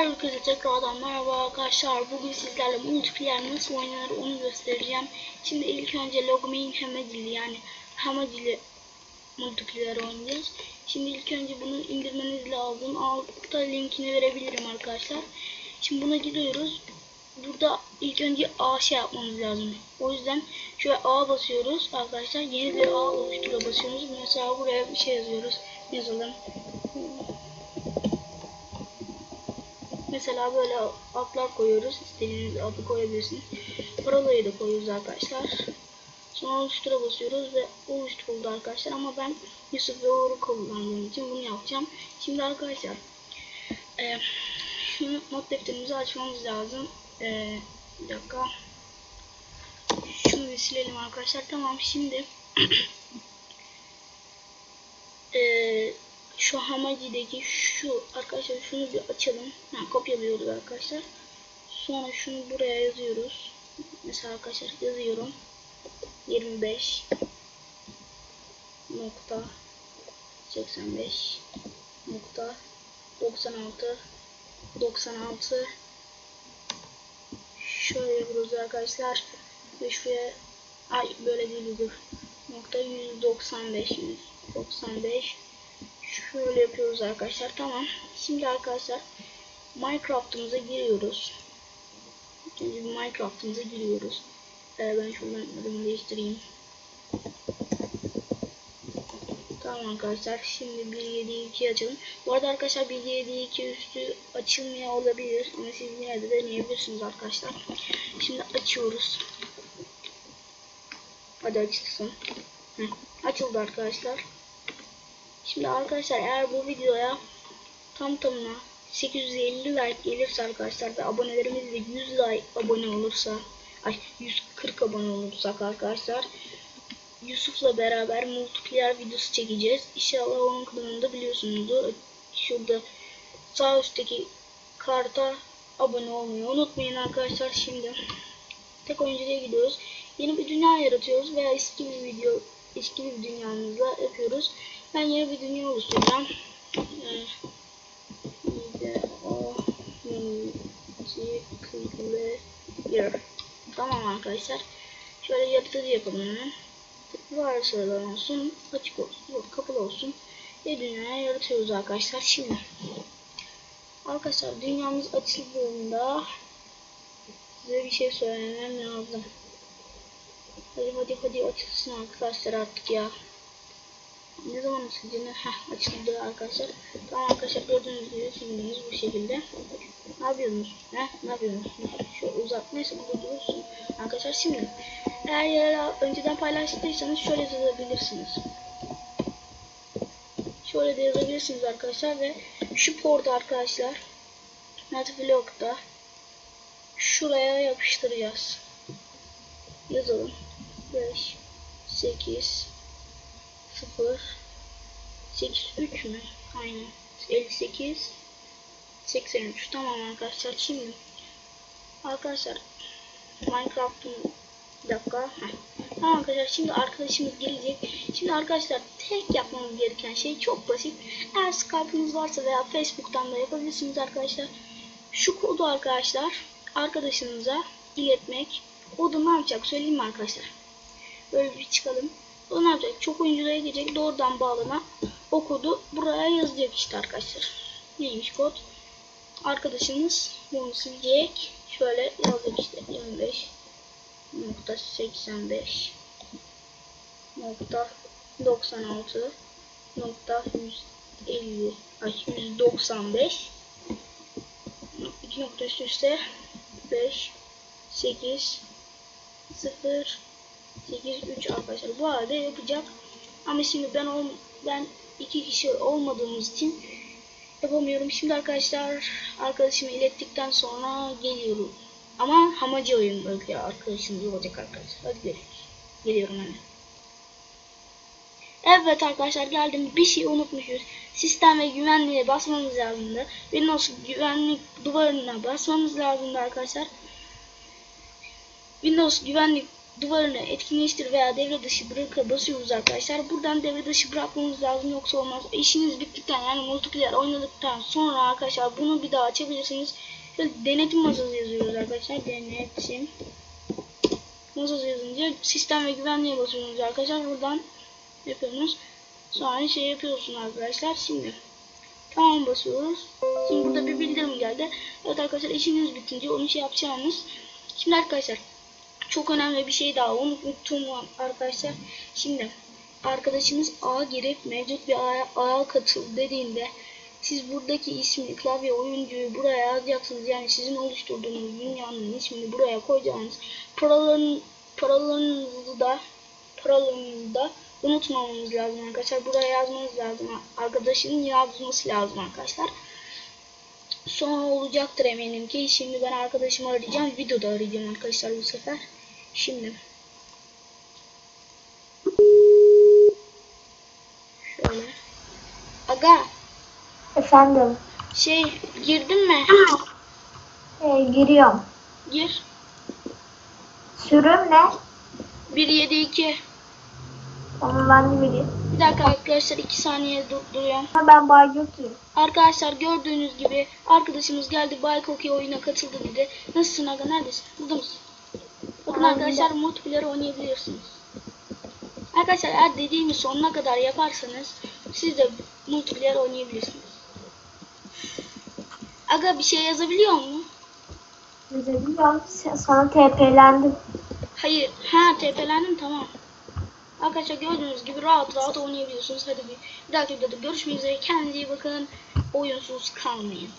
Herkese tekrardan merhaba arkadaşlar. Bugün sizlerle multiplayer nasıl oynanır onu göstereceğim. Şimdi ilk önce Logmein Hamadili yani Hamadili multiplayer oynayacağız. Şimdi ilk önce bunu indirmeniz lazım. Altta linkini verebilirim arkadaşlar. Şimdi buna giriyoruz. Burada ilk önce A şey yapmamız lazım. O yüzden şöyle A basıyoruz arkadaşlar. Yeni bir A oluştura basıyoruz. Mesela buraya bir şey yazıyoruz. Yazalım. Mesela böyle adlar koyuyoruz. İstediğiniz adı koyabilirsiniz. Parolayı da koyuyoruz arkadaşlar. Sonra oluştura basıyoruz ve oluşturuldu arkadaşlar. Ama ben Yusuf ve Uğur'u kullandığım için bunu yapacağım. Şimdi arkadaşlar e, şunu not defterimizi açmamız lazım. E, bir dakika. Şunu bir silelim arkadaşlar. Tamam şimdi eee şu Hamaji'deki şu arkadaşlar şunu bir açalım. Ha, kopyalıyoruz arkadaşlar. Sonra şunu buraya yazıyoruz. Mesela arkadaşlar yazıyorum. 25 nokta 85 nokta 96 96 şöyle yapıyoruz arkadaşlar ve şuraya ay böyle değil nokta 195 195 şöyle yapıyoruz arkadaşlar. Tamam. Şimdi arkadaşlar Minecraft'ımıza giriyoruz. Bir Minecraft'ımıza giriyoruz. Ee, ben şuradan adımı değiştireyim. Tamam arkadaşlar. Şimdi 1.7.2 açalım. Bu arada arkadaşlar 1.7.2 üstü açılmıyor olabilir. Ama siz yine de deneyebilirsiniz arkadaşlar. Şimdi açıyoruz. Hadi açılsın. Hı. Açıldı arkadaşlar. Şimdi arkadaşlar eğer bu videoya tam tamına 850 like gelirse arkadaşlar ve abonelerimiz de 100 like abone olursa ay 140 abone olursak arkadaşlar Yusuf'la beraber multiplayer videosu çekeceğiz. İnşallah onun kanalında biliyorsunuzdur. Şurada sağ üstteki karta abone olmayı unutmayın arkadaşlar. Şimdi tek oyuncuya gidiyoruz. Yeni bir dünya yaratıyoruz veya eski bir video eski bir dünyamızda yapıyoruz. Ben yeni bir dünya oluşturacağım. Ee, multiplayer. Tamam arkadaşlar. Şöyle yaratıcı yapalım hemen. Varsalar olsun, açık olsun, kapalı olsun. Bir dünyaya yaratıyoruz arkadaşlar. Şimdi arkadaşlar dünyamız açıldığında size bir şey söylemem lazım. Hadi hadi hadi açılsın arkadaşlar artık ya. Ne zaman açıldığını heh, açıldı arkadaşlar. Tamam arkadaşlar gördüğünüz gibi simgemiz bu şekilde. Ne yapıyorsunuz? Heh, ne yapıyorsunuz? Şu uzak neyse burada durursun. Arkadaşlar şimdi eğer yere önceden paylaştıysanız şöyle yazabilirsiniz. Şöyle de yazabilirsiniz arkadaşlar ve şu porta arkadaşlar Netvlog'da şuraya yapıştıracağız. Yazalım. 5 8 0 8 3 mü? Aynen. 58 83 tamam arkadaşlar şimdi arkadaşlar Minecraft'ın dakika. Heh. tamam arkadaşlar şimdi arkadaşımız gelecek. Şimdi arkadaşlar tek yapmamız gereken şey çok basit. Eğer Skype'ınız varsa veya Facebook'tan da yapabilirsiniz arkadaşlar. Şu kodu arkadaşlar arkadaşınıza iletmek. Kodu ne yapacak söyleyeyim mi arkadaşlar? Böyle bir çıkalım o ne yapacak? Çok oyunculara gidecek. Doğrudan bağlana o kodu buraya yazacak işte arkadaşlar. Neymiş kod? Arkadaşınız bunu silecek. Şöyle yazdık işte 25 nokta 85 nokta 96 nokta 150 ay 195 2 nokta üst üste 5 8 0 8 3 arkadaşlar bu arada yapacak. Ama şimdi ben ol, ben iki kişi olmadığımız için yapamıyorum. Şimdi arkadaşlar arkadaşımı ilettikten sonra geliyorum. Ama hamacı oyun böyle arkadaşımız olacak arkadaşlar. Hadi görüşürüz. Geliyorum hemen. Evet arkadaşlar geldim. Bir şey unutmuşuz. Sistem ve güvenliğe basmamız lazımdı. Windows güvenlik duvarına basmamız lazımdı arkadaşlar. Windows güvenlik duvarını etkinleştir veya devre dışı bırak'a basıyoruz arkadaşlar. Buradan devre dışı bırakmamız lazım yoksa olmaz. İşiniz bittikten yani multiplayer oynadıktan sonra arkadaşlar bunu bir daha açabilirsiniz. Denetim masası yazıyoruz arkadaşlar. Denetim masası yazınca sistem ve güvenliğe basıyorsunuz arkadaşlar. Buradan yapıyorsunuz. Sonra şey yapıyorsun arkadaşlar. Şimdi tamam basıyoruz. Şimdi burada bir bildirim geldi. Evet arkadaşlar işiniz bitince onu şey yapacağınız. Şimdi arkadaşlar çok önemli bir şey daha unuttum arkadaşlar. Şimdi arkadaşımız ağa girip mevcut bir ağa, ağa katıl dediğinde siz buradaki ismi klavye oyuncuyu buraya yazacaksınız. Yani sizin oluşturduğunuz dünyanın ismini buraya koyacaksınız. Paraların paralarınızı da paralarınızı da unutmamamız lazım arkadaşlar. Buraya yazmanız lazım. Arkadaşının yazması lazım arkadaşlar. Sonra olacaktır eminim ki. Şimdi ben arkadaşımı arayacağım. Videoda arayacağım arkadaşlar bu sefer. Şimdi. Şöyle. Aga Efendim. şey girdin mi? Ee, giriyorum. Gir. Sürüm ne? 172. Onu ben de bileyim. Bir dakika arkadaşlar 2 saniye durduruyorum. Ben Baycoki'yim. Arkadaşlar gördüğünüz gibi arkadaşımız geldi Bay Koki oyuna katıldı dedi. Nasılsın aga neredesin? Burada mısın? Bakın arkadaşlar multiplayer oynayabilirsiniz. Arkadaşlar eğer dediğimi sonuna kadar yaparsanız siz de multiplayer oynayabilirsiniz. Aga bir şey yazabiliyor mu? Yazabiliyorum. Sana TP'lendim. Hayır. Ha TP'lendim tamam. Arkadaşlar gördüğünüz gibi rahat rahat oynayabiliyorsunuz. Hadi bir, bir dahaki videoda görüşmek üzere. Kendinize iyi bakın. Oyunsuz kalmayın.